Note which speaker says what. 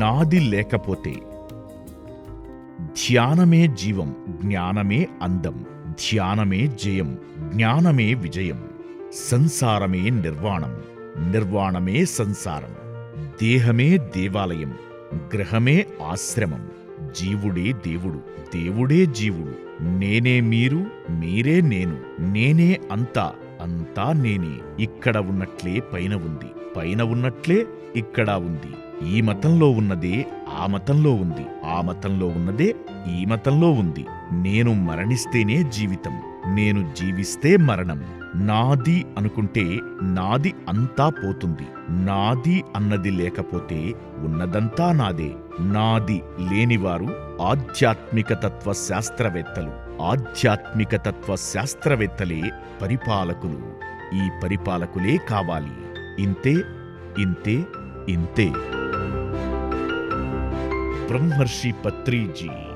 Speaker 1: నాది లేకపోతే? ధ్యానమే జీవం జ్ఞానమే అందం ధ్యానమే జయం జ్ఞానమే విజయం సంసారమే నిర్వాణం నిర్వాణమే సంసారం దేహమే దేవాలయం గ్రహమే ఆశ్రమం జీవుడే దేవుడు దేవుడే జీవుడు నేనే మీరు మీరే నేను నేనే అంతా అంతా నేనే ఇక్కడ ఉన్నట్లే పైన ఉంది పైన ఉన్నట్లే ఇక్కడ ఉంది. ఈ మతంలో ఉన్నదే ఆ మతంలో ఉంది. ఆ మతంలో ఉన్నదే ఈ మతంలో ఉంది. నేను మరణిస్తేనే జీవితం. నేను జీవిస్తే మరణం. నాది అనుకుంటే నాది అంతా పోతుంది. నాది అన్నది లేకపోతే ఉన్నదంతా నాదే. నాది లేనివారు ఆధ్యాత్మిక తత్వ శాస్త్రవేత్తలు ఆధ్యాత్మిక తత్వ శాస్త్రవేత్తలే పరిపాలకులు. ఈ పరిపాలకులే కావాలి. ఇంతే ఇంతే in તે બ્રહ્મર્ષિ પત્રીજી